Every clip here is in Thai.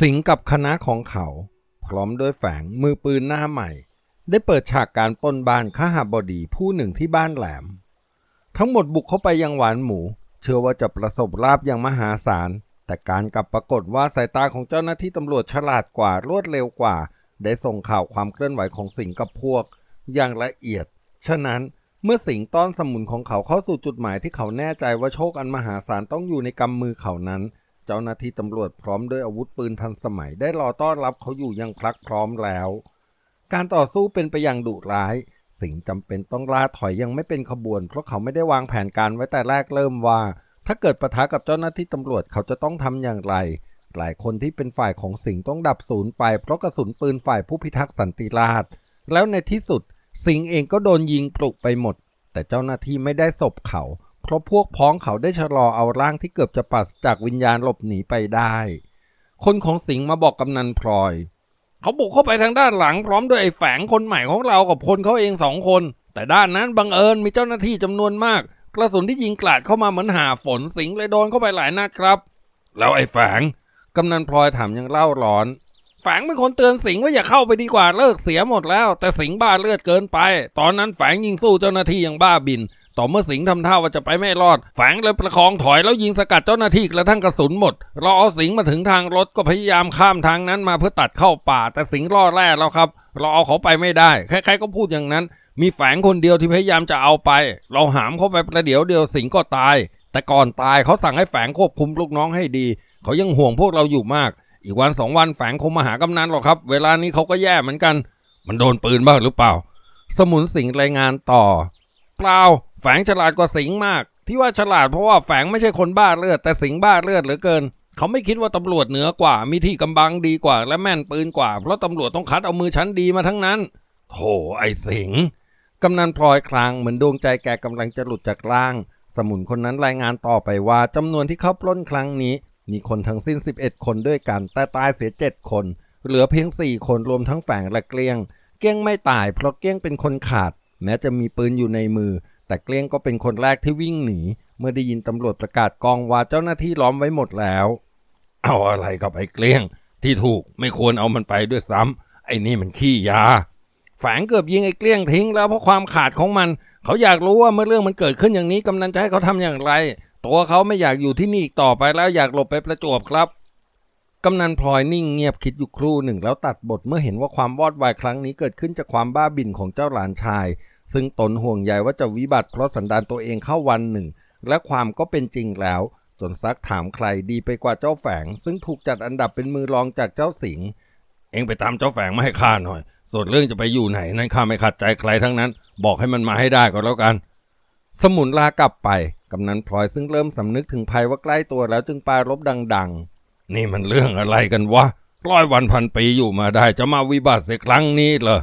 สิงกับคณะของเขา พร้อมด้วยแฝงมือปืนหน้าใหม่ ได้เปิดฉากการปล้นบ้านข้าหาบดีผู้หนึ่งที่บ้านแหลม ทั้งหมดบุกเข้าไปยังหวานหมู เชื่อว่าจะประสบลาบอย่างมหาศาล แต่การกลับปรากฏว่าสายตาของเจ้าหน้าที่ตำรวจฉลาดกว่ารวดเร็วกว่า ได้ส่งข่าวความเคลื่อนไหวของสิงกับพวก อย่างละเอียด ฉะนั้นเมื่อสิงต้อนสมุนของเขาเข้าสู่จุดหมายที่เขาแน่ใจว่าโชคอันมหาศาลต้องอยู่ในกำมือเขานั้น เจ้าหน้าที่ตำรวจพร้อมด้วยอาวุธปืนทันสมัยได้รอต้อนรับเขาอยู่ยังพลักพร้อมแล้ว การต่อสู้เป็นไปอย่างดุร้าย สิงห์จำเป็นต้องล่าถอยยังไม่เป็นขบวน เพราะเขาไม่ได้วางแผนการไว้แต่แรกเริ่มว่า ถ้าเกิดปะทะกับเจ้าหน้าที่ตำรวจเขาจะต้องทำอย่างไร หลายคนที่เป็นฝ่ายของสิงห์ต้องดับศูนย์ไปเพราะกระสุนปืนฝ่ายผู้พิทักษ์สันติราษฎร์แล้วในที่สุด สิงห์เองก็โดนยิงปลุกไปหมด แต่เจ้าหน้าที่ไม่ได้ศพเขา เพราะพวกพ้องเขาได้ชะลอเอาร่างที่เกือบจะปราศจากวิญญาณหลบหนีไปได้ คนของสิงห์มาบอกกำนันพลอย เขาบุกเข้าไปทางด้านหลังพร้อมด้วยไอ้แฝงคนใหม่ของเรากับคนเขาเองสองคน แต่ด้านนั้นบังเอิญมีเจ้าหน้าที่จำนวนมาก กระสุนที่ยิงกลาดเข้ามาเหมือนหาฝนสิงห์เลยโดนเข้าไปหลายนัดครับ แล้วไอ้แฝงกำนันพลอยถามยังเล่าร้อนแฝงเป็นคนเตือนสิงว่าอย่าเข้าไปดีกว่าเลิกเสียหมดแล้ว แต่สิงบ้าเลือดเกินไป ตอนนั้นแฝงยิงสู้เจ้าหน้าที่อย่างบ้าบิน ต่อเมื่อสิงห์ทำท่าว่าจะไปไม่รอด แฝงเลยประคองถอยแล้วยิงสกัดเจ้าหน้าที่กระทั่งกระสุนหมด เราเอาสิงห์มาถึงทางรถก็พยายามข้ามทางนั้นมาเพื่อตัดเข้าป่า แต่สิงห์ล่อแร่แล้วครับ เราเอาเขาไปไม่ได้ ใครๆก็พูดอย่างนั้น มีแฝงคนเดียวที่พยายามจะเอาไป เราหามเข้าไปประเดี๋ยวเดียวสิงห์ก็ตาย แต่ก่อนตายเขาสั่งให้แฝงควบคุมลูกน้องให้ดี เขายังห่วงพวกเราอยู่มาก อีกวันสองวันแฝงคงมาหากำนันหรอกครับ เวลานี้เขาก็แย่เหมือนกัน มันโดนปืนบ้างหรือเปล่า สมุนสิงห์รายงานต่อ เปล่า แฝงฉลาดกว่าสิงห์มาก ที่ว่าฉลาดเพราะว่าแฝงไม่ใช่คนบ้าเลือด แต่สิงห์บ้าเลือดเหลือเกิน เขาไม่คิดว่าตำรวจเหนือกว่า มีที่กำบังดีกว่า และแม่นปืนกว่า เพราะตำรวจต้องคัดเอามือชั้นดีมาทั้งนั้นโธ่ไอ้สิงห์กำนันพลอยคลางเหมือนดวงใจแกกำลังจะหลุดจากร่าง สมุนคนนั้นรายงานต่อไปว่าจำนวนที่เข้าปล้นครั้งนี้ มีคนทั้งสิ้น 11 คนด้วยกัน แต่ตายเสีย 7 คน เหลือเพียง 4 คนรวมทั้งแฝงและเกลี้ยง เกลี้ยงไม่ตายเพราะเกลี้ยงเป็นคนขาด แม้จะมีปืนอยู่ในมือ แต่เกลี้ยงก็เป็นคนแรกที่วิ่งหนี เมื่อได้ยินตำรวจประกาศกองว่าเจ้าหน้าที่ล้อมไว้หมดแล้ว เอาอะไรกับไอ้เกลี้ยง ที่ถูกไม่ควรเอามันไปด้วยซ้ำไอ้นี่มันขี้ยาแฝงเกือบยิงไอ้เกลี้ยงทิ้งแล้วเพราะความขาดของมัน เขาอยากรู้ว่าเมื่อเรื่องมันเกิดขึ้นอย่างนี้กำนันจะให้เขาทำอย่างไร ตัวเขาไม่อยากอยู่ที่นี่อีกต่อไปแล้วอยากหลบไปประจวบครับกำนันพลอยนิ่งเงียบคิดอยู่ครู่หนึ่งแล้วตัดบทเมื่อเห็นว่าความวอดวายครั้งนี้เกิดขึ้นจากความบ้าบิ่นของเจ้าหลานชาย ซึ่งตนห่วงใยว่าจะวิบัติเพราะสันดานตัวเองเข้าวันหนึ่ง และความก็เป็นจริงแล้ว จนซักถามใครดีไปกว่าเจ้าแฝง ซึ่งถูกจัดอันดับเป็นมือรองจากเจ้าสิงเองไปตามเจ้าแฝงมาให้ข้าหน่อย ส่วนเรื่องจะไปอยู่ไหนนั้นข้าไม่ขัดใจใครทั้งนั้น บอกให้มันมาให้ได้ก็แล้วกัน สมุนลากลับไปกำนันพลอยซึ่งเริ่มสำนึกถึงภัยว่าใกล้ตัวแล้วจึงปารบดัง ๆ นี่มันเรื่องอะไรกันวะร้อยวันพันปีอยู่มาได้จะมาวิบัติเสียครั้งนี้เหรอ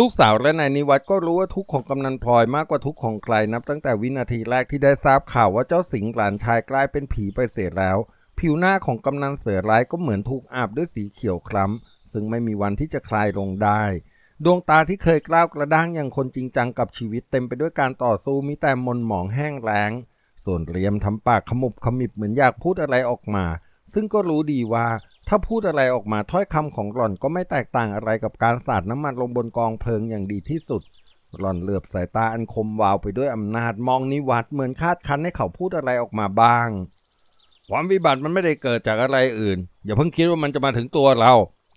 ลูกสาวและนายนิวัตก็รู้ว่าทุกข์ของกำนันพลอยมากกว่าทุกข์ของใครนับตั้งแต่วินาทีแรกที่ได้ทราบข่าวว่าเจ้าสิงห์หลานชายกลายเป็นผีไปเสียแล้ว ผิวหน้าของกำนันเสือร้ายก็เหมือนถูกอาบด้วยสีเขียวคล้ำซึ่งไม่มีวันที่จะคลายลงได้ ดวงตาที่เคยกล้าวกระด้างอย่างคนจริงจังกับชีวิตเต็มไปด้วยการต่อสู้มีแต่มนหมองแห้งแล้ง ส่วนเรียมทำปากขมุบขมิบเหมือนอยากพูดอะไรออกมา ซึ่งก็รู้ดีว่า ถ้าพูดอะไรออกมาถ้อยคำของหล่อนก็ไม่แตกต่างอะไรกับการสาดน้ำมันลงบนกองเพลิงอย่างดีที่สุด หล่อนเหลือบสายตาอันคมวาวไปด้วยอำนาจมองนิวัตเหมือนคาดคันให้เขาพูดอะไรออกมาบ้าง ความวิบัติมันไม่ได้เกิดจากอะไรอื่น อย่าเพิ่งคิดว่ามันจะมาถึงตัวเรา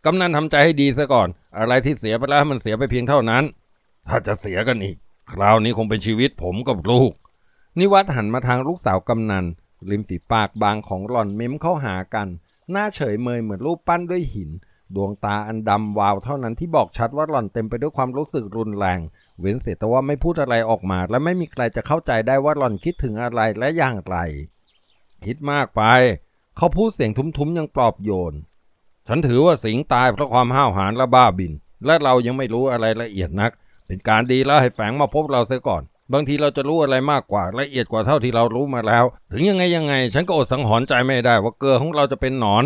กำนันทำใจให้ดีซะก่อน อะไรที่เสียไปแล้วมันเสียไปเพียงเท่านั้น ถ้าจะเสียกันอีก คราวนี้คงเป็นชีวิตผมกับลูก นิวัตหันมาทางลูกสาวกำนัน ริมฝีปากบางของหล่อนเม้มเข้าหากัน หน้าเฉยเมยเหมือนรูปปั้นด้วยหิน ดวงตาอันดำวาวเท่านั้นที่บอกชัดว่าหล่อนเต็มไปด้วยความรู้สึกรุนแรง เว้นเสียแต่ว่าไม่พูดอะไรออกมา และไม่มีใครจะเข้าใจได้ว่าหล่อนคิดถึงอะไรและอย่างไร คิดมากไป เขาพูดเสียงทุ้มๆยังปลอบโยน ฉันถือว่าสิงตายเพราะความห้าวหาญและบ้าบิน และเรายังไม่รู้อะไรละเอียดนัก เป็นการดีแล้วให้แฝงมาพบเราเสียก่อน บางทีเราจะรู้อะไรมากกว่าละเอียดกว่าเท่าที่เรารู้มาแล้ว ถึงยังไงยังไง ฉันก็อดสังหรณ์ใจไม่ได้ว่าเกลือของเราจะเป็นหนอน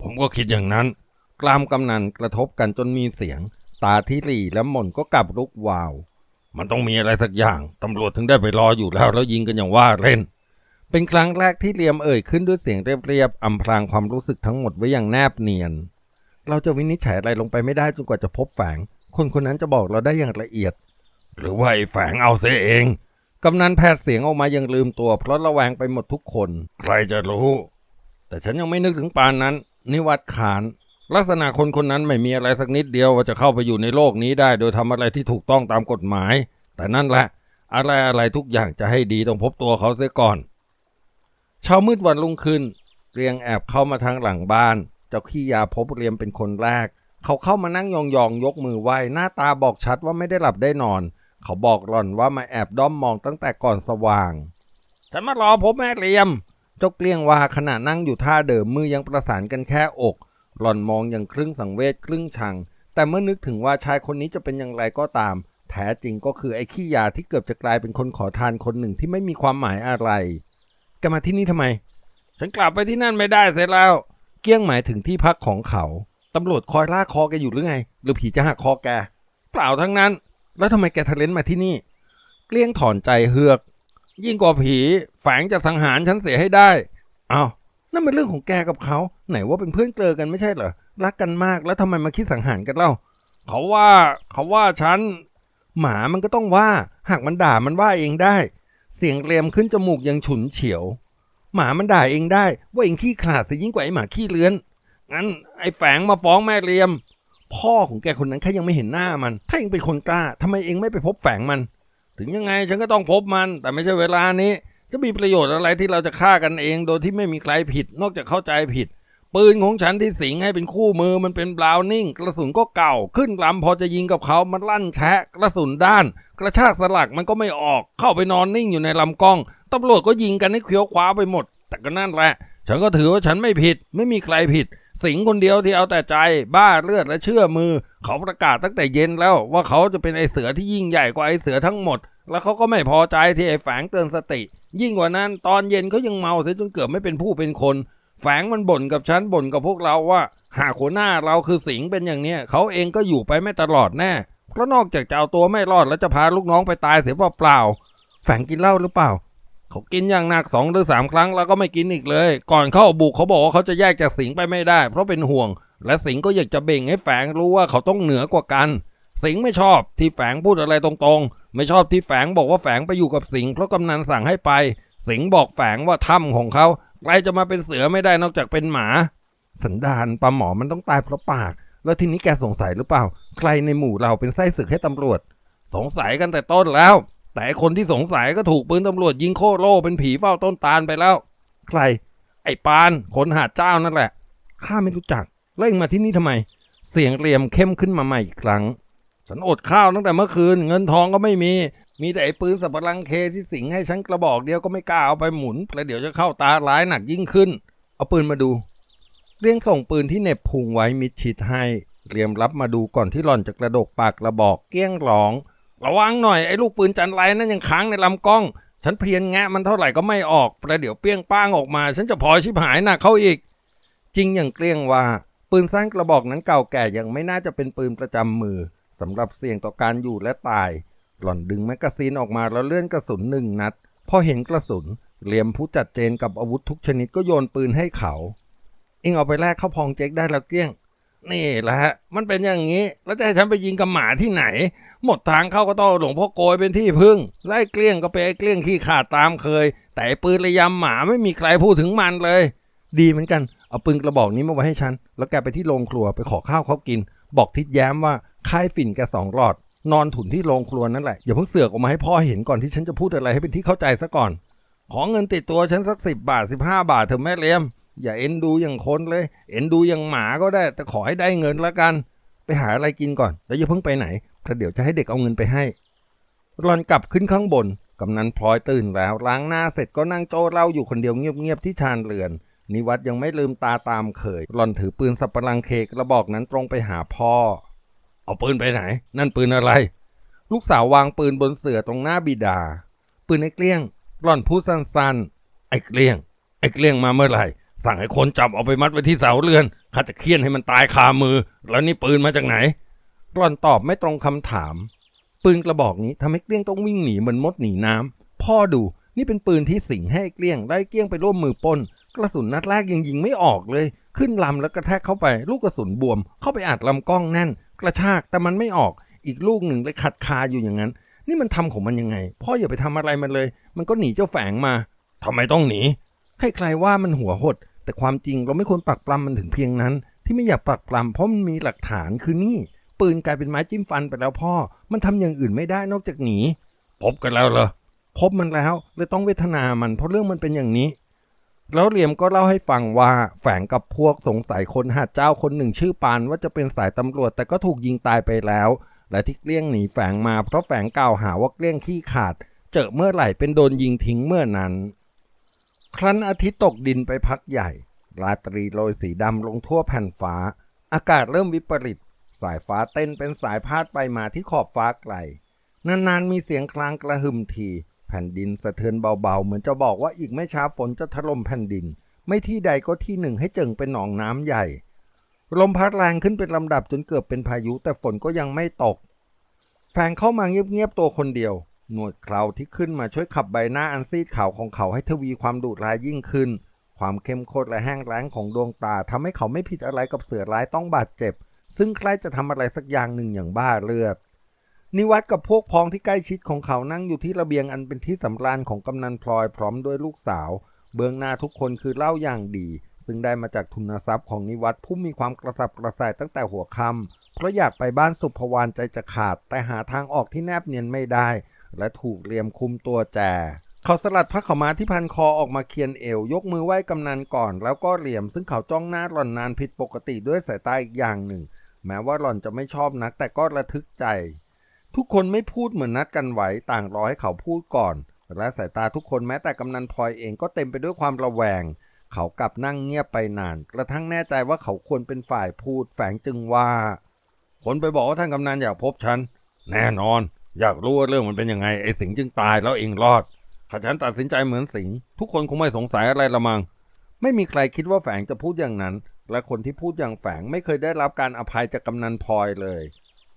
ผมก็คิดอย่างนั้น กลามกำนันกระทบกันจนมีเสียง ตาที่หลีและหม่นก็กลับลุกวาว มันต้องมีอะไรสักอย่างตำรวจถึงได้ไปรออยู่แล้วแล้วยิงกันอย่างว่าเล่น เป็นครั้งแรกที่เลียมเอ่ยขึ้นด้วยเสียงเรียบๆอำพรางความรู้สึกทั้งหมดไว้อย่างแนบเนียน เราจะวินิจฉัยอะไรลงไปไม่ได้จนกว่าจะพบแฝงคนคนนั้นจะบอกเราได้อย่างละเอียด หรือว่าไอ้แฝงเอาเสียเองกำนันแพทย์เสียงออกมายังลืมตัว เพราะระแวงไปหมดทุกคน ใครจะรู้ แต่ฉันยังไม่นึกถึงปานนั้น นิวัตขาน ลักษณะคนคนนั้นไม่มีอะไรสักนิดเดียวว่าจะเข้าไปอยู่ในโลกนี้ได้ โดยทำอะไรที่ถูกต้องตามกฎหมาย แต่นั่นแหละ อะไรอะไรทุกอย่างจะให้ดีต้องพบตัวเขาเสียก่อนเช้ามืดวันรุ่งขึ้น เรียงแอบเข้ามาทางหลังบ้าน เจ้าขี้ยาพบเรียมเป็นคนแรก เขาเข้ามานั่งยองๆยกมือไหว้หน้าตาบอกชัดว่าไม่ได้หลับได้นอน เขาบอกหล่อนว่ามาแอบด้อมมองตั้งแต่ก่อนสว่าง ฉันมารอพบแม่เรียม เจ้าเกลี้ยงว่าขณะนั่งอยู่ท่าเดิมมือยังประสานกันแค่อก หล่อนมองอย่างครึ่งสังเวชครึ่งชัง แต่เมื่อนึกถึงว่าชายคนนี้จะเป็นอย่างไรก็ตาม แท้จริงก็คือไอ้ขี้ยาที่เกือบจะกลายเป็นคนขอทานคนหนึ่งที่ไม่มีความหมายอะไรแกมาที่นี่ทำไม ฉันกลับไปที่นั่นไม่ได้เสร็จแล้ว เกี้ยงหมายถึงที่พักของเขาตำรวจคอยลากคอแกอยู่หรือไง หรือผีจะหักคอแก เปล่าทั้งนั้น แล้วทำไมแกทะเลนมาที่นี่ เกลี้ยงถอนใจเฮือก ยิ่งกว่าผีแฝงจะสังหารฉันเสียให้ได้อ้าวนั่นเป็นเรื่องของแกกับเขา ไหนว่าเป็นเพื่อนเกลอกันไม่ใช่เหรอ รักกันมากแล้วทำไมมาคิดสังหารกันเล่า เขาว่าเขาว่าฉัน หมามันก็ต้องว่า หากมันด่ามันว่าเองได้ เสียงเรียมขึ้นจมูกยังฉุนเฉียว หมามันด่าเองได้ ว่าเองขี้ขลาดเสียยิ่งกว่าไอหมาขี้เลื้อน งั้นไอ้แฝงมาฟ้องแม่เรียม พ่อของแกคนนั้นแค่ยังไม่เห็นหน้ามัน ถ้าเองเป็นคนกล้าทำไมเองไม่ไปพบแฝงมัน ถึงยังไงฉันก็ต้องพบมัน แต่ไม่ใช่เวลานี้ จะมีประโยชน์อะไรที่เราจะฆ่ากันเอง โดยที่ไม่มีใครผิด นอกจากเข้าใจผิด ปืนของฉันที่สิงให้เป็นคู่มือมันเป็นบราวนิ่ง กระสุนก็เก่า ขึ้นลำพอจะยิงกับเขามันลั่นแชะ กระสุนด้าน กระชากสลักมันก็ไม่ออก เข้าไปนอนนิ่งอยู่ในลำกล้องตำรวจก็ยิงกันให้เขียวคว้าไปหมด แต่ก็นั่นแหละ ฉันก็ถือว่าฉันไม่ผิด ไม่มีใครผิด สิงคนเดียวที่เอาแต่ใจบ้าเลือดและเชื่อมือ เขาประกาศตั้งแต่เย็นแล้วว่าเขาจะเป็นไอเสือที่ยิ่งใหญ่กว่าไอเสือทั้งหมด แล้วเขาก็ไม่พอใจที่ไอแฝงเตือนสติ ยิ่งกว่านั้นตอนเย็นเขายังเมาเสียจนเกือบไม่เป็นผู้เป็นคน แฝงมันบ่นกับฉันบ่นกับพวกเราว่า หากหัวหน้าเราคือสิงเป็นอย่างเนี้ยเขาเองก็อยู่ไปไม่ตลอดแน่เพราะนอกจากจะเอาตัวไม่รอดแล้วจะพาลูกน้องไปตายเสียเปล่าๆแฝงกินเหล้าหรือเปล่า เขากินอย่างหนักสองหรือสามครั้งแล้วก็ไม่กินอีกเลย ก่อนเข้าบุกเขาบอกว่าเขาจะแยกจากสิงห์ไปไม่ได้ เพราะเป็นห่วง และสิงห์ก็อยากจะเบ่งให้แฝงรู้ว่าเขาต้องเหนือกว่ากัน สิงห์ไม่ชอบที่แฝงพูดอะไรตรงๆ ไม่ชอบที่แฝงบอกว่าแฝงไปอยู่กับสิงห์เพราะกำนันสั่งให้ไป สิงห์บอกแฝงว่าถ้ำของเขาใครจะมาเป็นเสือไม่ได้นอกจากเป็นหมา สันดานปลาหมอมันต้องตายเพราะปาก แล้วทีนี้แกสงสัยหรือเปล่า ใครในหมู่เราเป็นไส้ศึกให้ตำรวจ สงสัยกันแต่ต้นแล้ว แต่คนที่สงสัยก็ถูกปืนตำรวจยิงโคโล่เป็นผีเฝ้าต้นตาลไปแล้ว ใคร ไอ้ปานคนหาดเจ้านั่นแหละ ข้าไม่รู้จักแล้วเองมาที่นี่ทำไม เสียงเรียมเข้มขึ้นมาใหม่อีกครั้ง ฉันอดข้าวตั้งแต่เมื่อคืน เงินทองก็ไม่มี มีแต่ไอ้ปืนสับปะรังเคที่สิงให้ฉันกระบอกเดียวก็ไม่กล้าเอาไปหมุนแล้วเดี๋ยวจะเข้าตาร้ายหนักยิ่งขึ้น เอาปืนมาดู เรียงส่งปืนที่เหน็บพุงไว้มิดชิดให้ เรียมรับมาดูก่อนที่หล่อนจะกระดกปากกระบอกเกี้ยงร้อง ระวังหน่อยไอ้ลูกปืนจันไรนั่นยังค้างในลำกล้อง ฉันเพียนแงะมันเท่าไหร่ก็ไม่ออกประเดี๋ยวเปี้ยงป้างออกมา ฉันจะพลอยชิบหายหนักเข้าอีก จริงอย่างเกลี้ยงว่า ปืนสั้นกระบอกนั้นเก่าแก่ยังไม่น่าจะเป็นปืนประจำมือสำหรับเสี่ยงต่อการอยู่และตาย หล่อนดึงแมกกาซีนออกมาแล้วเลื่อนกระสุนหนึ่งนัด พอเห็นกระสุนเหลี่ยมผู้จัดเจนกับอาวุธทุกชนิดก็โยนปืนให้เขา เองเอาไปแลกเข้าพองเจ๊กได้แล้วเกลี้ยง นี่แหละฮะมันเป็นอย่างนี้ แล้วจะให้ฉันไปยิงกับหมาที่ไหน หมดทางเข้าก็ต้องหลวงพ่อโกยเป็นที่พึ่งไล่เกลี้ยงก็ไปไอ้เกลี้ยงขี้ขาดตามเคย แต่ปืนระยำหมาไม่มีใครพูดถึงมันเลย ดีเหมือนกัน เอาปืนกระบอกนี้มาไว้ให้ฉัน แล้วแกไปที่โรงครัวไปขอข้าวเขากิน บอกทิดแย้มว่าค่ายฝิ่นแกสองหลอด นอนถุนที่โรงครัวนั่นแหละอย่าเพิ่งเสือกออกมาให้พ่อเห็นก่อนที่ฉันจะพูดอะไรให้เป็นที่เข้าใจซะก่อน ขอเงินติดตัวฉันสักสิบบาทสิบห้าบาทเถอะแม่เลี้ยม อย่าเอ็นดูอย่างคนเลย เอ็นดูอย่างหมาก็ได้ แต่ขอให้ได้เงินละกัน ไปหาอะไรกินก่อน แล้วอย่าเพิ่งไปไหนเพราะเดี๋ยวจะให้เด็กเอาเงินไปให้รอนกลับขึ้นข้างบนกำนันพลอยตื่นแล้วล้างหน้าเสร็จก็นั่งโจ้เล่าอยู่คนเดียวเงียบๆที่ชานเรือน นิวัตยังไม่ลืมตาตามเคยหลอนถือปืนสับปะรังเคกระบอกนั้นตรงไปหาพ่อ เอาปืนไปไหน นั่นปืนอะไร ลูกสาววางปืนบนเสื่อตรงหน้าบิดา ปืนไอ้เกลี้ยงหล่อนพูดสั้นๆ ไอ้เกลี้ยง ไอ้เกลี้ยงมาเมื่อไหร่ สั่งให้คนจับเอาไปมัดไว้ที่เสาเรือนข้าจะเคี่ยนให้มันตายคามือ แล้วนี่ปืนมาจากไหนหล่อนตอบไม่ตรงคำถาม ปืนกระบอกนี้ทำให้เกลี้ยงต้องวิ่งหนีเหมือนมดหนีน้ำพ่อดูนี่เป็นปืนที่สิงให้เกลี้ยงได้เกลี้ยงไปร่วมมือปล้นกระสุนนัดแรกยังยิงไม่ออกเลย ขึ้นลำแล้วกระแทกเข้าไป ลูกกระสุนบวม เข้าไปอัดลำกล้องแน่น กระชากแต่มันไม่ออกอีกลูกหนึ่งเลยขัดคาอยู่อย่างนั้น นี่มันทำของมันยังไง พ่ออย่าไปทำอะไรมันเลย มันก็หนีเจ้าแฝงมาทำไมต้องหนีใครๆว่ามันหัวหด แต่ความจริงเราไม่ควรปรักปรำมันถึงเพียงนั้น ที่ไม่อยากปรักปรำเพราะมันมีหลักฐานคือนี่ ปืนกลายเป็นไม้จิ้มฟันไปแล้วพ่อ มันทำอย่างอื่นไม่ได้นอกจากหนีพบกันแล้วเหรอพบมันแล้วเลยต้องเวทนามันเพราะเรื่องมันเป็นอย่างนี้ แล้วเหลียมก็เล่าให้ฟังว่าแฝงกับพวกสงสัยคนหาดเจ้าคนหนึ่งชื่อปานว่าจะเป็นสายตำรวจแต่ก็ถูกยิงตายไปแล้ว และที่เกลี้ยงหนีแฝงมาเพราะแฝงกล่าวหาว่าเกลี้ยงขี้ขาด เจอเมื่อไหร่เป็นโดนยิงทิ้งเมื่อนั้น ครั้นอาทิตย์ตกดินไปพักใหญ่ ราตรีโรยสีดำลงทั่วแผ่นฟ้า อากาศเริ่มวิปริต สายฟ้าเต้นเป็นสายพาดไปมาที่ขอบฟ้าไกล นานๆมีเสียงคลางกระหึ่มที แผ่นดินสะเทือนเบาๆ เหมือนจะบอกว่าอีกไม่ช้าฝนจะถล่มแผ่นดิน ไม่ที่ใดก็ที่หนึ่งให้เจิงเป็นหนองน้ำใหญ่ ลมพัดแรงขึ้นเป็นลำดับจนเกือบเป็นพายุ แต่ฝนก็ยังไม่ตก แฟงเข้ามาเงียบๆตัวคนเดียว หนวดเคราที่ขึ้นมาช่วยขับใบหน้าอันซีดขาวของเขาให้ทวีความดุร้ายยิ่งขึ้น ความเข้มข้นและแห้งแล้งของดวงตาทำให้เขาไม่ผิดอะไรกับเสือร้ายต้องบาดเจ็บ ซึ่งใกล้จะทำอะไรสักอย่างหนึ่งอย่างบ้าเลือด นิวัตกับพวกพ้องที่ใกล้ชิดของเขานั่งอยู่ที่ระเบียงอันเป็นที่สำราญของกำนันพลอยพร้อมด้วยลูกสาว เบื้องหน้าทุกคนคือเล้าอย่างดี ซึ่งได้มาจากทุนทรัพย์ของนิวัตผู้มีความกระสับกระส่ายตั้งแต่หัวค่ำเพราะอยากไปบ้านสุภวานใจจะขาด แต่หาทางออกที่แนบเนียนไม่ได้ และถูกเรียมคุมตัวแจเขาสลัดผ้าขาวม้าที่พันคอออกมาเคียนเอว ยกมือไหว้กำนันก่อน แล้วก็เหลี่ยมซึ่งเขาจ้องหน้าหล่อนนานผิดปกติด้วยสายตาอีกอย่างหนึ่ง แม้ว่าหล่อนจะไม่ชอบนักแต่ก็ระทึกใจ ทุกคนไม่พูดเหมือนนัดกันไว้ต่างรอให้เขาพูดก่อน และสายตาทุกคนแม้แต่กำนันพลอยเองก็เต็มไปด้วยความระแวง เขากลับนั่งเงียบไปนาน กระทั่งแน่ใจว่าเขาควรเป็นฝ่ายพูดแฝงจึงว่าคนไปบอกว่าท่านกำนันอยากพบฉันแน่นอน อยากรู้ว่าเรื่องมันเป็นยังไงไอ้สิงห์จึงตายแล้วเองรอดถ้าฉันตัดสินใจเหมือนสิงห์ทุกคนคงไม่สงสัยอะไรละมัง ไม่มีใครคิดว่าแฝงจะพูดอย่างนั้น และคนที่พูดอย่างแฝงไม่เคยได้รับการอภัยจากกำนันพลอยเลย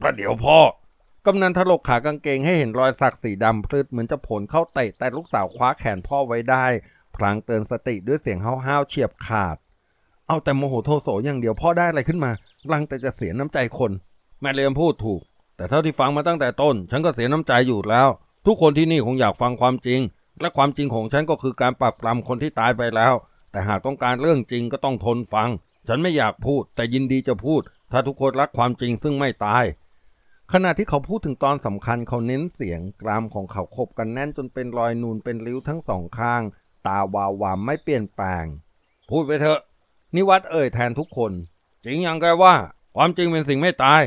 ประเดี๋ยวพ่อกำนันถลกขากางเกงให้เห็นรอยสักสีดำพลืดเหมือนจะผลเข้าเตะแต่ลูกสาวคว้าแขนพ่อไว้ได้ พลางเตือนสติด้วยเสียงห้าวๆเฉียบขาด เอาแต่โมโหโทโสอย่างเดียวพ่อได้อะไรขึ้นมาลังแต่จะเสียน้ำใจคน แม่เลียมพูดถูก แต่เท่าที่ฟังมาตั้งแต่ต้น ฉันก็เสียน้ำใจอยู่แล้ว ทุกคนที่นี่คงอยากฟังความจริง และความจริงของฉันก็คือการปรับปรำคนที่ตายไปแล้ว แต่หากต้องการเรื่องจริงก็ต้องทนฟัง ฉันไม่อยากพูด แต่ยินดีจะพูด ถ้าทุกคนรักความจริงซึ่งไม่ตาย ขณะที่เขาพูดถึงตอนสำคัญเขาเน้นเสียงกรามของเขาขบกันแน่นจนเป็นรอยนูนเป็นริ้วทั้งสองข้าง ตาวาววามไม่เปลี่ยนแปลง พูดไปเถอะนิวัตเอ่ยแทนทุกคน จริงอย่างแกว่า ความจริงเป็นสิ่งไม่ตาย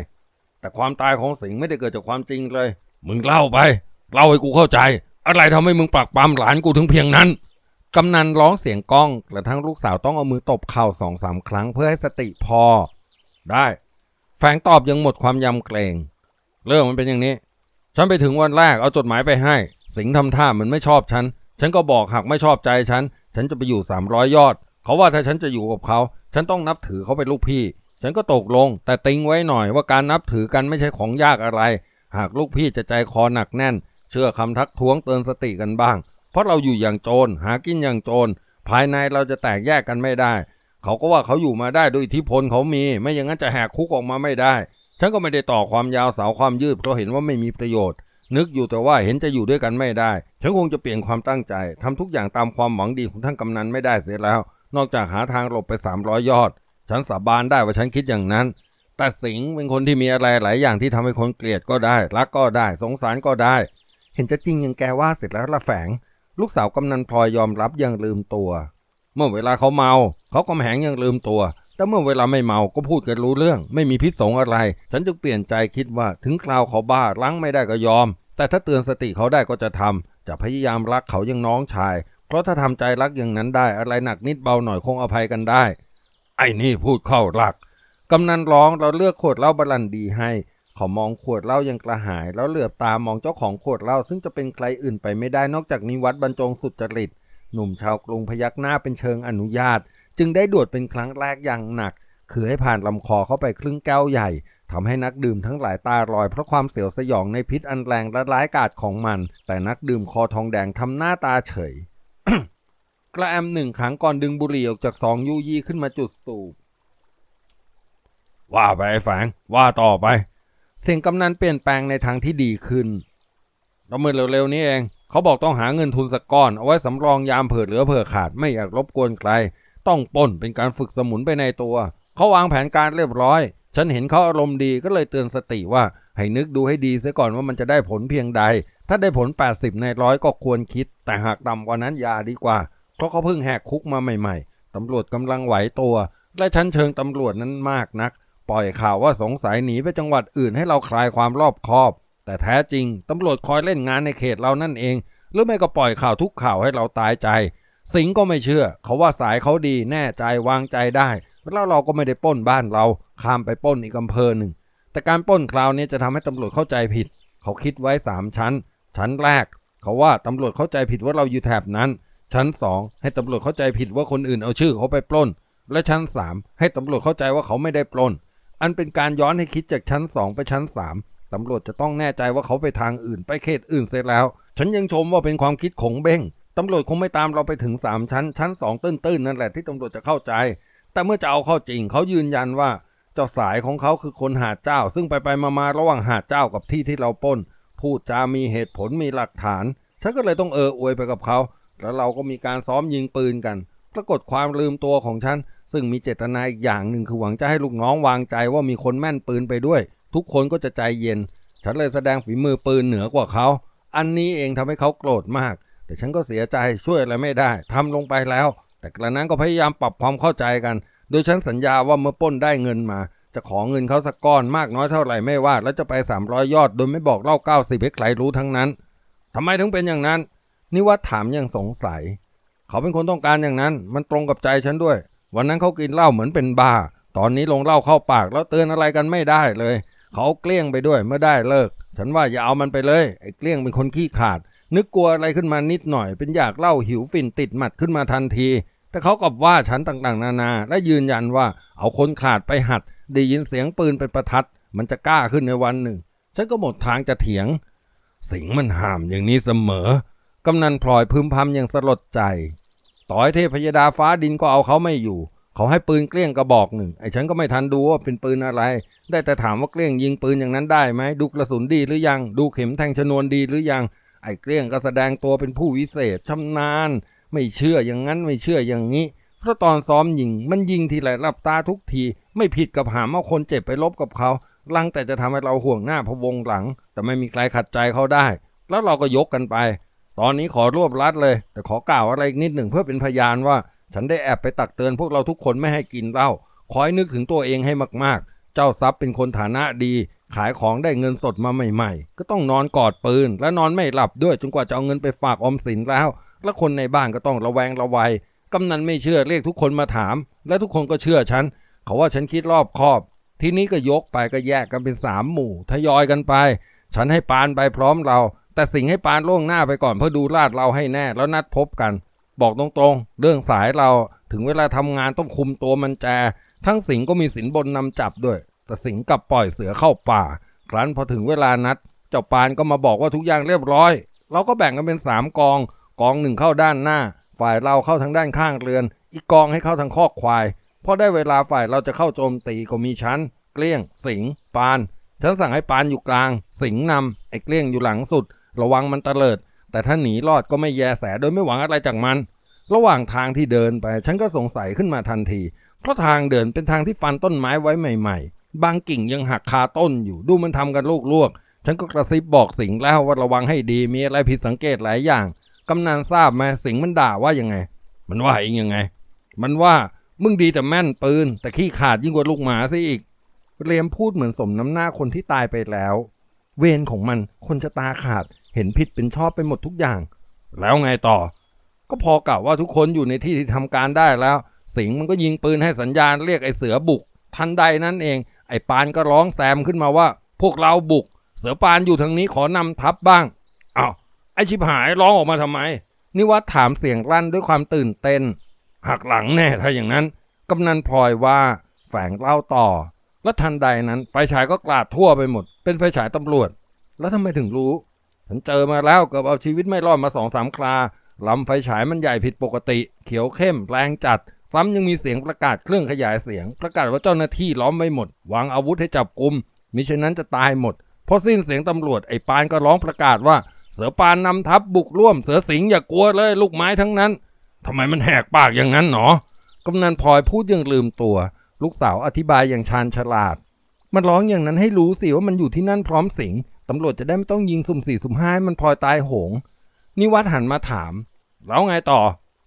แต่ความตายของสิงไม่ได้เกิดจากความจริงเลย มึงเล่าไปเล่าให้กูเข้าใจ อะไรทำให้มึงปากปรามหลานกูถึงเพียงนั้นกำนันร้องเสียงก้องกระทั่งลูกสาวต้องเอามือตบเข่าสองสามครั้งเพื่อให้สติพอ ได้ แฝงตอบยังหมดความยำเกรงเรื่องมันเป็นอย่างนี้ ฉันไปถึงวันแรกเอาจดหมายไปให้ สิงห์ทำท่าเหมือนไม่ชอบฉัน ฉันก็บอกหากไม่ชอบใจฉัน ฉันจะไปอยู่สามร้อยยอด เขาว่าถ้าฉันจะอยู่กับเขา ฉันต้องนับถือเขาเป็นลูกพี่ ฉันก็ตกลง แต่ติงไว้หน่อยว่าการนับถือกันไม่ใช่ของยากอะไร หากลูกพี่จะใจคอหนักแน่น เชื่อคำทักท้วงเตือนสติกันบ้าง เพราะเราอยู่อย่างโจรหากินอย่างโจร ภายในเราจะแตกแยกกันไม่ได้ เขาก็ว่าเขาอยู่มาได้ด้วยอิทธิพลเขามี ไม่อย่างนั้นจะแหกคุกออกมาไม่ได้ ฉันก็ไม่ได้ต่อความยาวสาวความยืดเพราะเห็นว่าไม่มีประโยชน์ นึกอยู่แต่ว่าเห็นจะอยู่ด้วยกันไม่ได้ ฉันคงจะเปลี่ยนความตั้งใจทำทุกอย่างตามความหวังดีของท่านกำนันไม่ได้เสียแล้ว นอกจากหาทางหลบไป300ยอด ฉันสาบานได้ว่าฉันคิดอย่างนั้น แต่สิงห์เป็นคนที่มีอะไรหลายอย่างที่ทำให้คนเกลียดก็ได้ รักก็ได้ สงสารก็ได้ เห็นจะจริงอย่างแกว่าเสร็จแล้วละแฝง ลูกสาวกำนันพลอยยอมรับยังลืมตัว เมื่อเวลาเขาเมาเขากำแหงยังลืมตัว แต่เมื่อเวลาไม่เมาก็พูดกันรู้เรื่อง ไม่มีพิษสงอะไร ฉันจึงเปลี่ยนใจคิดว่าถึงคราวเขาบ้าล้างไม่ได้ก็ยอม แต่ถ้าเตือนสติเขาได้ก็จะทำจะพยายามรักเขายังน้องชาย เพราะถ้าทำใจรักอย่างนั้นได้อะไรหนักนิดเบาหน่อยคงอภัยกันได้ ไอ้นี่พูดเข้ารัก กำนันร้องเราเลือกขวดเหล้าบาลันดีให้ เขามองขวดเหล้ายังกระหาย แล้วเหลือบตามองเจ้าของขวดเหล้าซึ่งจะเป็นใครอื่นไปไม่ได้นอกจากนิวัตบรรจงสุดจริต หนุ่มชาวกรุงพยักหน้าเป็นเชิงอนุญาต จึงได้ดวดเป็นครั้งแรกอย่างหนัก คือให้ผ่านลำคอเข้าไปครึ่งแก้วใหญ่ทำให้นักดื่มทั้งหลายตาลอยเพราะความเสียวสยองในพิษอันแรงและร้ายกาจของมัน แต่นักดื่มคอทองแดงทำหน้าตาเฉย ระแอมหนึ่งครั้งก่อนดึงบุหรี่ออกจากซองยูยี่ขึ้นมาจุดสูบ ว่าไปไอ้แฝงว่าต่อไป เสียงกำนันเปลี่ยนแปลงในทางที่ดีขึ้นแล้วเมื่อเร็วๆนี้เอง เขาบอกต้องหาเงินทุนสักก้อน เอาไว้สำรองยามเผื่อเหลือเผื่อขาดไม่อยากรบกวนใคร ต้องป้นเป็นการฝึกสมุนไปในตัว เขาวางแผนการเรียบร้อย ฉันเห็นเขาอารมณ์ดีก็เลยเตือนสติว่าให้นึกดูให้ดีเสียก่อนว่ามันจะได้ผลเพียงใด ถ้าได้ผล 80 ในร้อยก็ควรคิด แต่หากต่ำกว่านั้นอย่าดีกว่า เพราะเขาเพิ่งแหกคุกมาใหม่ๆ ตำรวจกำลังไหวตัว และชั้นเชิงตำรวจนั้นมากนัก ปล่อยข่าวว่าสงสัยหนีไปจังหวัดอื่นให้เราคลายความรอบคอบ แต่แท้จริงตำรวจคอยเล่นงานในเขตเรานั่นเอง หรือไม่ก็ปล่อยข่าวทุกข่าวให้เราตายใจ สิงห์ก็ไม่เชื่อ เขาว่าสายเขาดีแน่ใจวางใจได้แล้วเราก็ไม่ได้ป้นบ้านเราข้ามไปป้นอีกอำเภอหนึ่ง แต่การป้นคราวนี้จะทำให้ตำรวจเข้าใจผิด เขาคิดไว้สามชั้น ชั้นแรก เขาว่าตำรวจเข้าใจผิดว่าเราอยู่แถบนั้น ชั้นสองให้ตำรวจเข้าใจผิดว่าคนอื่นเอาชื่อเขาไปปล้น และชั้นสามให้ตำรวจเข้าใจว่าเขาไม่ได้ปล้น อันเป็นการย้อนให้คิดจากชั้นสองไปชั้นสามตำรวจจะต้องแน่ใจว่าเขาไปทางอื่นไปเขตอื่นเสร็จแล้ว ฉันยังชมว่าเป็นความคิดของเบ้งตำรวจคงไม่ตามเราไปถึงสามชั้น ชั้นสองตื้นๆนั่นแหละที่ตำรวจจะเข้าใจ แต่เมื่อจะเอาเข้าจริงเขายืนยันว่าเจ้าสายของเขาคือคนหาเจ้า ซึ่งไปไปมาๆระหว่างหาดเจ้ากับที่ที่เราปล้นพูดจามีเหตุผลมีหลักฐาน ฉันก็เลยต้องเอออวยไปกับเขา แล้วเราก็มีการซ้อมยิงปืนกัน ปรากฏความลืมตัวของฉัน ซึ่งมีเจตนาอีกอย่างหนึ่งคือหวังจะให้ลูกน้องวางใจว่ามีคนแม่นปืนไปด้วย ทุกคนก็จะใจเย็น ฉันเลยแสดงฝีมือปืนเหนือกว่าเขา อันนี้เองทำให้เขาโกรธมาก แต่ฉันก็เสียใจช่วยอะไรไม่ได้ทำลงไปแล้ว แต่กระนั้นก็พยายามปรับความเข้าใจกัน โดยฉันสัญญาว่าเมื่อป้นได้เงินมา จะขอเงินเขาสักก้อนมากน้อยเท่าไหร่ไม่ว่า แล้วจะไป300ยอดโดยไม่บอกเล่า90ให้ใครรู้ทั้งนั้นทำไมถึงเป็นอย่างนั้น นิวัฒถามอย่างสงสัย เขาเป็นคนต้องการอย่างนั้น มันตรงกับใจฉันด้วย วันนั้นเขากินเหล้าเหมือนเป็นบ้า ตอนนี้ลงเหล้าเข้าปากแล้วเตือนอะไรกันไม่ได้เลย เขาเกลี้ยงไปด้วยเมื่อได้เลิก ฉันว่าอย่าเอามันไปเลย ไอ้เกลี้ยงเป็นคนขี้ขาด นึกกลัวอะไรขึ้นมานิดหน่อย เป็นอยากเหล้าหิวฝิ่นติดหมัดขึ้นมาทันที แต่เขากลับว่าฉันต่างๆ นานา และยืนยันว่าเอาคนขาดไปหัด ได้ยินเสียงปืนเป็นประทัด มันจะกล้าขึ้นในวันหนึ่ง ฉันก็หมดทางจะเถียง สิงมันห้ามอย่างนี้เสมอ กำนันพลอยพึมพำอย่างสลดใจ ต่อยเทพยดาฟ้าดินก็เอาเขาไม่อยู่ เขาให้ปืนเกลี้ยงกระบอกหนึ่ง ไอ้ฉันก็ไม่ทันดูว่าเป็นปืนอะไร ได้แต่ถามว่าเกลี้ยงยิงปืนอย่างนั้นได้ไหมดูกระสุนดีหรือยัง ดูเข็มแทงชนวนดีหรือยัง ไอ้เกลี้ยงก็แสดงตัวเป็นผู้วิเศษชำนาญ ไม่เชื่ออย่างนั้นไม่เชื่ออย่างนี้ เพราะตอนซ้อมยิงมันยิงทีไรรับตาทุกที ไม่ผิดกับหามเอาคนเจ็บไปลบกับเขาลังแต่จะทำให้เราห่วงหน้าพวงหลัง แต่ไม่มีใครขัดใจเขาได้ แล้วเราก็ยกกันไป ตอนนี้ขอรวบรัดเลย แต่ขอกล่าวอะไรอีกนิดหนึ่งเพื่อเป็นพยานว่า ฉันได้แอบไปตักเตือนพวกเราทุกคนไม่ให้กินเหล้าคอยนึกถึงตัวเองให้มากๆ เจ้าทรัพย์เป็นคนฐานะดี ขายของได้เงินสดมาใหม่ๆ ก็ต้องนอนกอดปืน และนอนไม่หลับด้วยจนกว่าจะเอาเงินไปฝากออมสินแล้ว และคนในบ้านก็ต้องระแวงระวัยกำนันไม่เชื่อเรียกทุกคนมาถาม และทุกคนก็เชื่อฉัน เขาว่าฉันคิดรอบคอบ ทีนี้ก็ยกไปก็แยกกันเป็นสามหมู่ ทยอยกันไป ฉันให้ปานไปพร้อมเรา แต่สิ่งให้ปานล่วงหน้าไปก่อนเพื่อดูลาดเราให้แน่ แล้วนัดพบกัน บอกตรงๆ เรื่องสายเราถึงเวลาทำงานต้องคุมตัวมันแจ ทั้งสิงก็มีสินบนนำจับด้วย แต่สิงกลับปล่อยเสือเข้าป่า ครั้นพอถึงเวลานัด เจ้าปานก็มาบอกว่าทุกอย่างเรียบร้อย เราก็แบ่งกันเป็นสามกอง กองหนึ่งเข้าด้านหน้า ฝ่ายเราเข้าทางด้านข้างเรือน อีกกองให้เข้าทางคอกควายพอได้เวลาฝ่ายเราจะเข้าโจมตีก็มีชั้น เกลี้ยง สิงปาน ฉันสั่งให้ปานอยู่กลาง สิงนำไอ้เกลี้ยงอยู่หลังสุด ระวังมันเตลิด แต่ถ้าหนีรอดก็ไม่แยแสโดยไม่หวังอะไรจากมัน ระหว่างทางที่เดินไป ฉันก็สงสัยขึ้นมาทันที เพราะทางเดินเป็นทางที่ฟันต้นไม้ไว้ใหม่ ๆ บางกิ่งยังหักคาต้นอยู่ดูมันทำกันลวก ฉันก็กระซิบบอกสิงห์แล้วว่าระวังให้ดีมีอะไรผิดสังเกตหลายอย่างกำนันทราบไหมสิงห์มันด่าว่ายังไง มันว่าเองยังไง มันว่ามึงดีแต่แม่นปืน แต่ขี้ขาดยิ่งกว่าลูกหมาซะอีก เรียมพูดเหมือนสมน้ำหน้าคนที่ตายไปแล้ว เวรของมันคนชะตาขาด เห็นผิดเป็นชอบไปหมดทุกอย่าง แล้วไงต่อ ก็พอกล่าวว่าทุกคนอยู่ในที่ที่ทำการได้แล้ว สิงห์มันก็ยิงปืนให้สัญญาณเรียกไอ้เสือบุก ทันใดนั้นเอง ไอ้ปานก็ร้องแซมขึ้นมาว่า พวกเราบุก เสือปานอยู่ทางนี้ขอนำทัพบ้างอ้าวไอ้ชิบหายร้องออกมาทำไมนิวัฒน์ถามเสียงรั่นด้วยความตื่นเต้นหักหลังแน่ถ้าอย่างนั้นกำนันพลอยว่าแฝงเล่าต่อและทันใดนั้น ไฟฉายก็กลาดทั่วไปหมด เป็นไฟฉายตำรวจ แล้วทำไมถึงรู้ ฉันเจอมาแล้วเกือบเอาชีวิตไม่รอดมาสองสามคราลำไฟฉายมันใหญ่ผิดปกติ เขียวเข้มแรงจัด ซ้ำยังมีเสียงประกาศเครื่องขยายเสียง ประกาศว่าเจ้าหน้าที่ล้อมไว้หมด วางอาวุธให้จับกลุ่มมิฉะนั้นจะตายหมดพอสิ้นเสียงตำรวจไอ้ปานก็ร้องประกาศว่า เสือปานนำทัพบุกร่วมเสือสิงอย่ากลัวเลย ลูกไม้ทั้งนั้นทำไมมันแหกปากอย่างนั้นหนอกำนันพลอยพูดยังลืมตัว ลูกสาวอธิบายอย่างชาญฉลาด มันร้องอย่างนั้นให้รู้สิว่ามันอยู่ที่นั่นพร้อมสิง ตำรวจจะได้ไม่ต้องยิงสุ่มสี่สุ่มห้ามันพลอยตายโหง นิวัฒหันมาถาม แล้วไงต่อ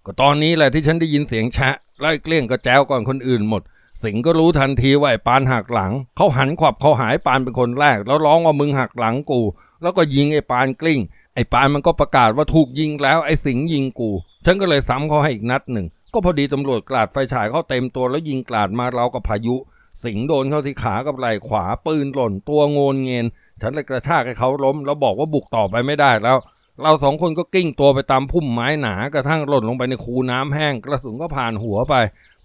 ก็ตอนนี้แหละที่ฉันได้ยินเสียงแชะไล่เกลี้ยงก็แจวก่อนคนอื่นหมด สิงก็รู้ทันทีว่าไอ้ปานหักหลัง เขาหันขวับเขาหายปานเป็นคนแรก แล้วร้องว่ามึงหักหลังกู แล้วก็ยิงไอ้ปานกลิ้ง ไอ้ปานมันก็ประกาศว่าถูกยิงแล้วไอ้สิงยิงกู ฉันก็เลยซ้ำเขาให้อีกนัดหนึ่ง ก็พอดีตำรวจกราดไฟฉายเขาเต็มตัวแล้วยิงกราดมาเรากับพายุ สิงโดนเข้าที่ขากับไหล่ขวาปืนหล่นตัวโงนเงินฉันเลยกระชากให้เขาล้ม แล้วบอกว่าบุกต่อไปไม่ได้แล้ว เราสองคนก็กิ้งตัวไปตามพุ่มไม้หนากระทั่งหล่นลงไปในคูน้ำแห้ง กระสุนก็ผ่านหัวไป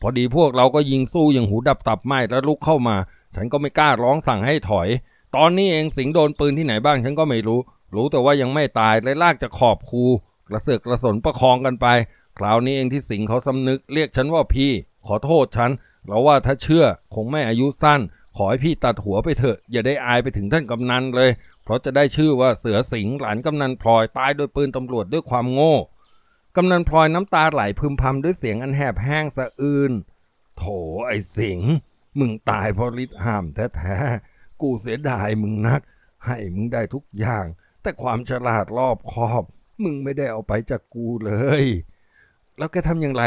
พอดีพวกเราก็ยิงสู้อย่างหูดับตับไหมแล้วลุกเข้ามา ฉันก็ไม่กล้าร้องสั่งให้ถอย ตอนนี้เองสิงโดนปืนที่ไหนบ้างฉันก็ไม่รู้ รู้แต่ว่ายังไม่ตายเลยลากจะขอบคูกระเสือกกระสนประคองกันไป คราวนี้เองที่สิงเขาสำนึกเรียกฉันว่าพี่ ขอโทษฉันเราว่าถ้าเชื่อคงไม่อายุสั้น ขอให้พี่ตัดหัวไปเถอะ อย่าได้อายไปถึงท่านกำนันเลย เพราะจะได้ชื่อว่าเสือสิงห์หลานกำนันพลอยตายโดยปืนตำรวจด้วยความโง่ กำนันพลอยน้ำตาไหลพึมพำด้วยเสียงอันแหบแห้งสะอื้นโถไอ้สิงห์มึงตายเพราะฤทธิ์ห้ามแท้ๆ กูเสียดายมึงนัก ให้มึงได้ทุกอย่าง แต่ความฉลาดรอบคอบ มึงไม่ได้เอาไปจากกูเลย แล้วแกทำอย่างไร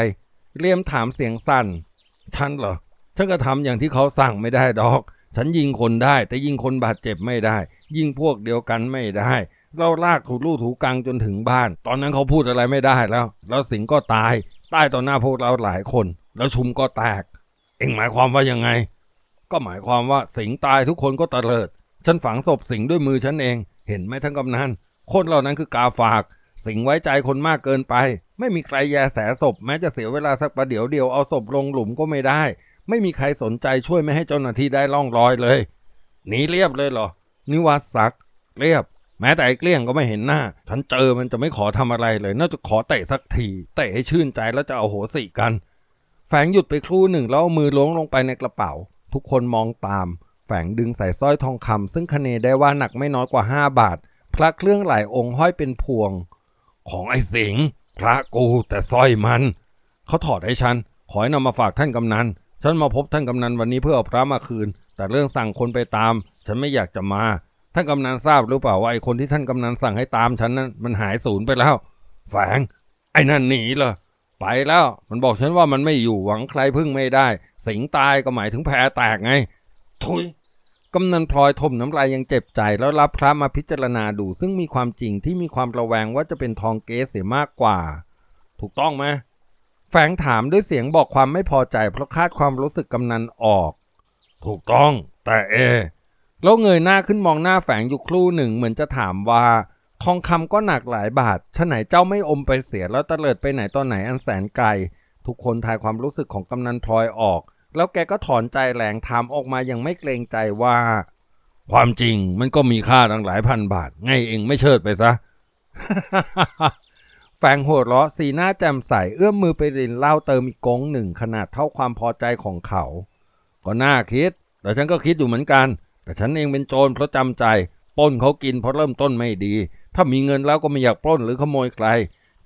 เรียมถามเสียงสั่น ฉันเหรอ ฉันก็ทำอย่างที่เขาสั่งไม่ได้ดอก ฉันยิงคนได้ แต่ยิงคนบาดเจ็บไม่ได้ ยิงพวกเดียวกันไม่ได้ เราลากถูลู่ถูกังจนถึงบ้าน ตอนนั้นเขาพูดอะไรไม่ได้แล้ว แล้วสิงก็ตายตายต่อหน้าพวกเราหลายคน แล้วชุมก็แตก เอ็งหมายความว่ายังไง ก็หมายความว่าสิงตายทุกคนก็ตะเลิด ฉันฝังศพสิงด้วยมือฉันเอง เห็นไหมท่านกำนันคนเหล่านั้นคือกาฝาก สิงไว้ใจคนมากเกินไป ไม่มีใครแยแสศพแม้จะเสียเวลาสักประเดี๋ยวเดียวเอาศพลงหลุมก็ไม่ได้ ไม่มีใครสนใจช่วยไม่ให้เจ้าหน้าที่ได้ล่องรอยเลยหนีเรียบเลยเหรอ นิวัตศักดิ์เรียบ แม้แต่ไอ้เกลี้ยงก็ไม่เห็นหน้า ฉันเจอมันจะไม่ขอทำอะไรเลย น่าจะขอเตะสักทีเตะให้ชื่นใจแล้วจะเอาโหสิกัน แฝงหยุดไปครู่หนึ่งแล้วเอามือล้วงลงไปในกระเป๋า ทุกคนมองตาม แฝงดึงใส่สร้อยทองคำซึ่งคเนได้ว่าหนักไม่น้อยกว่า 5 บาท พระเครื่องหลายองค์ห้อยเป็นพวง ของไอ้สิงห์พระกูแต่สร้อยมัน เขาถอดให้ฉัน ขอให้นำมาฝากท่านกำนัน ฉันมาพบท่านกำนันวันนี้เพื่อเอาพระมาคืน แต่เรื่องสั่งคนไปตาม ฉันไม่อยากจะมา ท่านกำนันทราบหรือเปล่าว่าไอ้คนที่ท่านกำนันสั่งให้ตามฉันนั้นมันหายสูญไปแล้ว แฝง ไอ้นั่นหนีเหรอไปแล้ว มันบอกฉันว่ามันไม่อยู่หวังใครพึ่งไม่ได้ สิงตายก็หมายถึงแพ้แตกไง ทุยกำนันพลอยถมน้ำลายยังเจ็บใจแล้วรับพระมาพิจารณาดู ซึ่งมีความจริงที่มีความระแวงว่าจะเป็นทองเก๊เสียมากกว่า ถูกต้องไหม แฝงถามด้วยเสียงบอกความไม่พอใจเพราะคาดความรู้สึกกำนันออก ถูกต้อง แต่เอ แล้วเงยหน้าขึ้นมองหน้าแฝงอยู่ครู่หนึ่งเหมือนจะถามว่า ทองคำก็หนักหลายบาทฉะไหนเจ้าไม่อมไปเสียแล้วตะเลิดไปไหนตอนไหนอันแสนไกล ทุกคนทายความรู้สึกของกำนันพลอยออก แล้วแกก็ถอนใจแหลงถามออกมาอย่างไม่เกรงใจว่า ความจริงมันก็มีค่าตั้งหลายพันบาท ไงเองไม่เชิดไปซะ แฟงหัวเราะสีหน้าแจ่มใสเอื้อมมือไปรินเหล้าเติมอีกกงหนึ่งขนาดเท่าความพอใจของเขา ก็น่าคิด แต่ฉันก็คิดอยู่เหมือนกัน แต่ฉันเองเป็นโจรเพราะจำใจปล้นเขากินเพราะเริ่มต้นไม่ดี ถ้ามีเงินแล้วก็ไม่อยากปล้นหรือขโมยใคร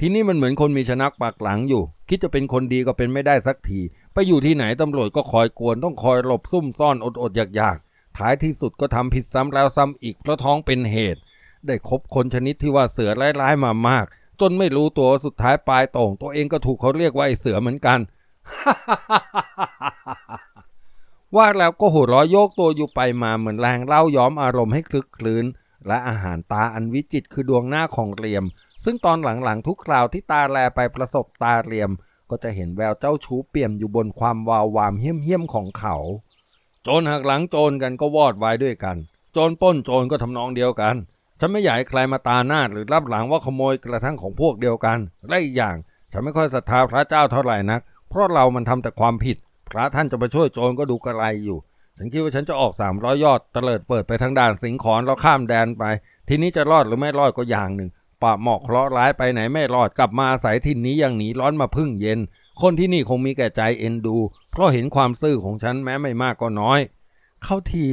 ทีนี้มันเหมือนคนมีชนักปากหลังอยู่ คิดจะเป็นคนดีก็เป็นไม่ได้สักที ไปอยู่ที่ไหนตำรวจก็คอยกวนต้องคอยหลบซุ่มซ่อนอดอดๆอยากๆท้ายที่สุดก็ทำผิดซ้ำแล้วซ้ำอีกเพราะท้องเป็นเหตุ ได้คบคนชนิดที่ว่าเสือร้ายๆมามาก จนไม่รู้ตัวสุดท้ายปลายโต่งตัวเองก็ถูกเขาเรียกว่าไอ้เสือเหมือนกัน ว่าแล้วก็หัวเราะโยกตัวอยู่ไปมาเหมือนแรงเล่าย้อมอารมณ์ให้คลึกคลื้น และอาหารตาอันวิจิตคือดวงหน้าของเรียม ซึ่งตอนหลังๆทุกคราวที่ตาแลไปประสบตาเรียม ก็จะเห็นแววเจ้าชู้เปี่ยมอยู่บนความวาววามเหี้ยมๆของเขา โจรหักหลังโจรกันก็วอดไวายด้วยกัน โจรป้นโจรก็ทำนองเดียวกัน ฉันไม่อยากให้ใครมาตาหน้าหรือรับหลังว่าขโมยกระทั่งของพวกเดียวกัน และอีกอย่าง ฉันไม่ค่อยศรัทธาพระเจ้าเท่าไหร่นัก เพราะเรามันทำแต่ความผิด พระท่านจะมาช่วยโจรก็ดูกระไรอยู่ ฉันคิดว่าฉันจะออกสามร้อยยอดเตลิดเปิดไปทางด่านสิงขอนแล้วข้ามแดนไป ทีนี้จะรอดหรือไม่รอดก็อย่างหนึ่งป่าหมอกเคราะห์ร้ายไปไหนไม่รอดกลับมาอาศัยถิ่นนี้อย่างหนีร้อนมาพึ่งเย็น คนที่นี่คงมีแก่ใจเอ็นดู เพราะเห็นความซื่อของฉันแม้ไม่มากก็น้อย เข้าที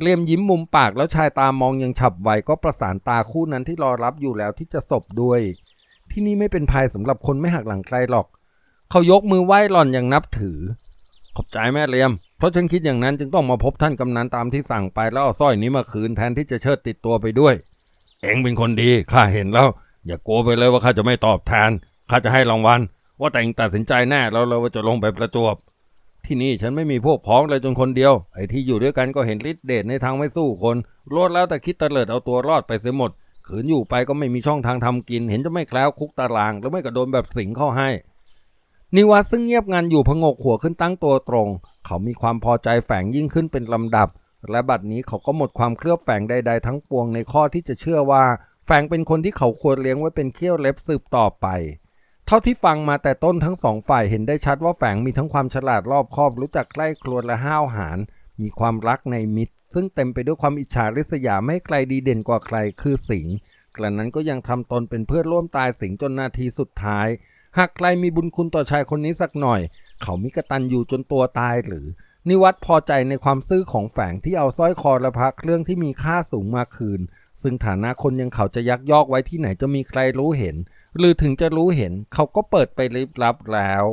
เรียมยิ้มมุมปากแล้วชายตามองยังฉับไวก็ประสานตาคู่นั้นที่รอรับอยู่แล้วที่จะสบด้วย ที่นี่ไม่เป็นภัยสำหรับคนไม่หักหลังใครหรอก เขายกมือไหว้หล่อนอย่างนับถือ ขอบใจแม่เลียม เพราะฉันคิดอย่างนั้นจึงต้องมาพบท่านกำนันตามที่สั่งไปแล้วเอาสร้อยนี้มาคืนแทนที่จะเชิดติดตัวไปด้วย เองเป็นคนดีข้าเห็นแล้ว อย่ากลัวไปเลยว่าข้าจะไม่ตอบแทนข้าจะให้รางวัลว่าแต่เองตัดสินใจแน่แล้วเราว่าจะลงไปประจวบ ที่นี่ฉันไม่มีพวกพ้องเลยจนคนเดียว ไอ้ที่อยู่ด้วยกันก็เห็นฤทธิ์เดชในทางไม่สู้คนรวดแล้วแต่คิดตะเลิดเอาตัวรอดไปเสียหมด ขืนอยู่ไปก็ไม่มีช่องทางทำกิน เห็นจะไม่แคล้วคุกตาราง แล้วไม่ก็โดนแบบสิงเข้าให้ นิวัตซึ่งเงียบงันอยู่พงกหัวขึ้นตั้งตัวตรง เขามีความพอใจแฝงยิ่งขึ้นเป็นลำดับ และบัดนี้เขาก็หมดความเคลือบแฝงใด ๆ ทั้งปวงในข้อที่จะเชื่อว่า แฝงเป็นคนที่เขาควรเลี้ยงไว้เป็นเขี้ยวเล็บสืบต่อไป เท่าที่ฟังมาแต่ต้นทั้งสองฝ่ายเห็นได้ชัดว่าแฝงมีทั้งความฉลาดรอบคอบรู้จักใกล้ครวญและห้าวหาญมีความรักในมิตร ซึ่งเต็มไปด้วยความอิจฉาริษยาไม่ใครดีเด่นกว่าใครคือสิงห์กระนั้นก็ยังทำตนเป็นเพื่อนร่วมตายสิงห์จนนาทีสุดท้าย หากใครมีบุญคุณต่อชายคนนี้สักหน่อย เขามิกระตันอยู่จนตัวตายหรือ นิวัตพอใจในความซื่อของแฝงที่เอาสร้อยคอและพระเครื่องที่มีค่าสูงมาคืน ซึ่งฐานะคนยังเขาจะยักยอกไว้ที่ไหนจะมีใครรู้เห็น หรือถึงจะรู้เห็นเขาก็เปิดไปลิบลับแล้ว